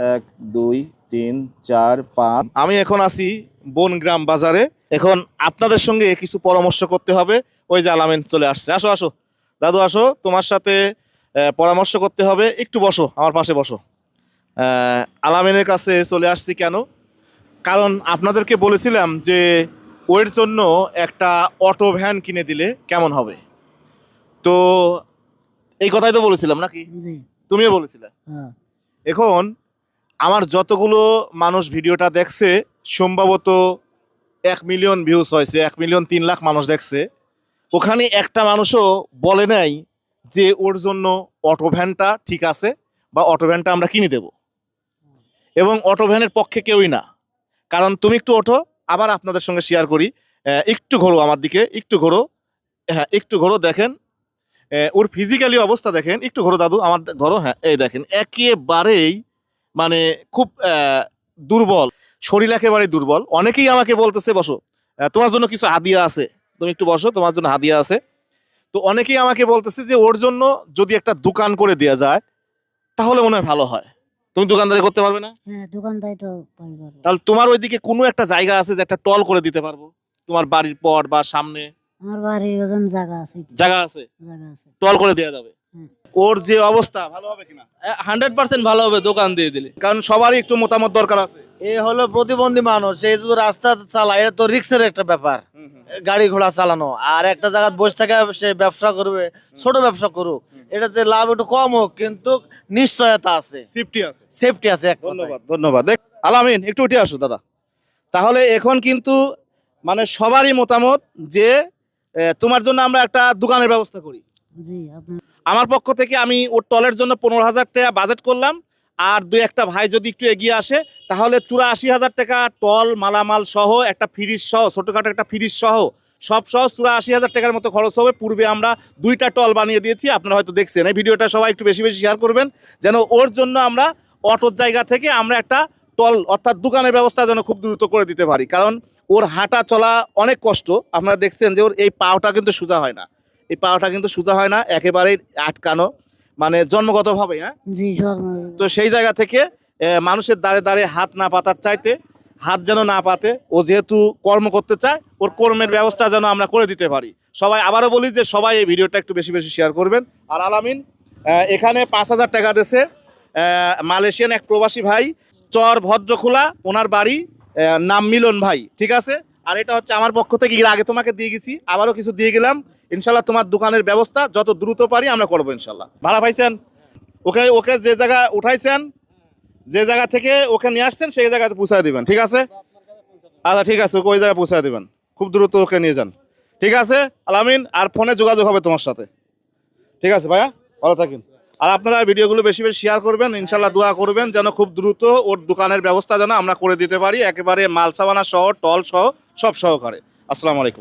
এক দুই তিন চার পাঁচ। আমি এখন আছি বনগ্রাম বাজারে। এখন আপনাদের সঙ্গে কিছু পরামর্শ করতে হবে। ওই যে আলামিন চলে আসছে। আসো আসো। দাদু আসো। তোমার সাথে পরামর্শ করতে হবে। একটু বসো আমার পাশে বসো। আলামিনের কাছে চলে আসছি কেন? কারণ আপনাদেরকে বলেছিলাম যে ওর জন্য একটা অটো ভ্যান কিনে দিলে কেমন হবে? তো এই কথাই তো বলেছিলাম নাকি? তুমিও বলেছিলে। হ্যাঁ। এখন আমার যতগুলো মানুষ ভিডিওটা দেখছে, সম্ভবত এক মিলিয়ন ভিউজ হয়েছে, এক মিলিয়ন তিন লাখ মানুষ দেখছে। ওখানে একটা মানুষও বলে নাই যে ওর জন্য অটো ভ্যানটা ঠিক আছে বা অটো ভ্যানটা আমরা কিনে দেব। এবং অটো ভ্যানের পক্ষে কেউই না। কারণ তুমি একটু ওঠো, আবার আপনাদের সঙ্গে শেয়ার করি। একটু ঘোরো আমার দিকে, একটু ঘোরো। হ্যাঁ একটু ঘোরো, দেখেন। ওর ফিজিক্যালি অবস্থা দেখেন, একটু ঘোরো দাদু, আমার ধরো হ্যাঁ এই দেখেন, একেবারেই মানে খুব দুর্বল। শরীর একেবারে দুর্বল। অনেকেই আমাকে বলতেছে বসো। তোমার জন্য কিছু হাদিয়া আছে। তুমি একটু বসো তোমার জন্য হাদিয়া আছে। তো অনেকেই আমাকে বলতেছে যে ওর জন্য যদি একটা দোকান করে দেওয়া যায় তাহলে মনে হয় ভালো হয়। তুমি দোকানদারি করতে পারবে না? হ্যাঁ দোকানদারি তো পারিবার তাহলে তোমার ওইদিকে কোনো একটা জায়গা আছে যে একটা টল করে দিতে পারব? তোমার বাড়ির পর বা সামনে? আমার বাড়ির ওজন জায়গা আছে জায়গা আছে? জায়গা আছে। টল করে দেওয়া যাবে। ওর যে অবস্থা ভালো হবে কিনা? হান্ড্রেড পার্সেন্ট ভালো হবে দোকান দিয়ে দিলে। কারণ সবারই একটু মতামত দরকার আছে। এ হলো প্রতিবন্ধী মানুষ এই যদি রাস্তা চালায় এটা তো রিক্সের একটা ব্যাপার। গাড়ি ঘোড়া চালানো আর একটা জায়গায় বসে থেকে সে ব্যবসা করবে ছোট ব্যবসা করুক এটাতে লাভ একটু কম হোক কিন্তু নিশ্চয়তা আছে। সেফটি আছে। সেফটি আছে এক ধন্যবাদ ধন্যবাদ। দেখ আলামিন একটু উঠে আসো দাদা। তাহলে এখন কিন্তু মানে সবারই মতামত যে তোমার জন্য আমরা একটা দোকানের ব্যবস্থা করি। আমার পক্ষ থেকে আমি ওর টলের জন্য পনেরো হাজার টাকা বাজেট করলাম। আর দুই একটা ভাই যদি একটু এগিয়ে আসে, তাহলে চুরাশি হাজার টাকা টল মালামাল সহ, একটা ফ্রিজ সহ, ছোটোখাটো একটা ফ্রিজ সহ, সব সহ চুরাশি হাজার টাকার মতো খরচ হবে। পূর্বে আমরা দুইটা টল বানিয়ে দিয়েছি, আপনারা হয়তো দেখছেন। এই ভিডিওটা সবাই একটু বেশি বেশি শেয়ার করবেন, যেন ওর জন্য আমরা অটোর জায়গা থেকে আমরা একটা টল অর্থাৎ দোকানের ব্যবস্থা যেন খুব দ্রুত করে দিতে পারি। কারণ ওর হাঁটা চলা অনেক কষ্ট। আপনারা দেখছেন যে ওর এই পাওটা কিন্তু সোজা হয় না। এই পাওটা কিন্তু সোজা হয় না একেবারেই আটকানো মানে জন্মগতভাবে হ্যাঁ? তো সেই জায়গা থেকে মানুষের দাঁড়ে দাঁড়ে হাত না পাতার চাইতে হাত যেন না পাতে ও যেহেতু কর্ম করতে চায় ওর কর্মের ব্যবস্থা যেন আমরা করে দিতে পারি। সবাই আবারও বলি যে সবাই এই ভিডিওটা একটু বেশি বেশি শেয়ার করবেন। আর আলামিন এখানে পাঁচ হাজার টাকা দেশে মালয়েশিয়ান এক প্রবাসী ভাই চর ভদ্রখোলা ওনার বাড়ি নাম মিলন ভাই ঠিক আছে? আর এটা হচ্ছে আমার পক্ষ থেকে আগে তোমাকে দিয়ে গেছি আবারও কিছু দিয়ে গেলাম। ইনশাল্লাহ তোমার দোকানের ব্যবস্থা, যত দ্রুত পারি আমরা করব ইনশাল্লাহ। ভাড়া পাইছেন? ওকে ওকে যে জায়গা উঠাইছেন, যে জায়গা থেকে ওকে নিয়ে আসছেন, সেই জায়গাতে পৌঁছায় দিবেন, ঠিক আছে? আচ্ছা ঠিক আছে, ওকে ওই জায়গায় পৌঁছায় দিবেন। খুব দ্রুত ওকে নিয়ে যান। ঠিক আছে? আলামিন আর ফোনে যোগাযোগ হবে তোমার সাথে। ঠিক আছে, ভাইয়া? ভালো থাকেন। আর আপনারা ভিডিওগুলো বেশি বেশি শেয়ার করবেন, ইনশাল্লাহ দোয়া করবেন, যেন খুব দ্রুত ওর দোকানের ব্যবস্থা যেন আমরা করে দিতে পারি। একেবারে মাল সাবানা সহ টল সহ, সব সহকারে। আসসালামু আলাইকুম।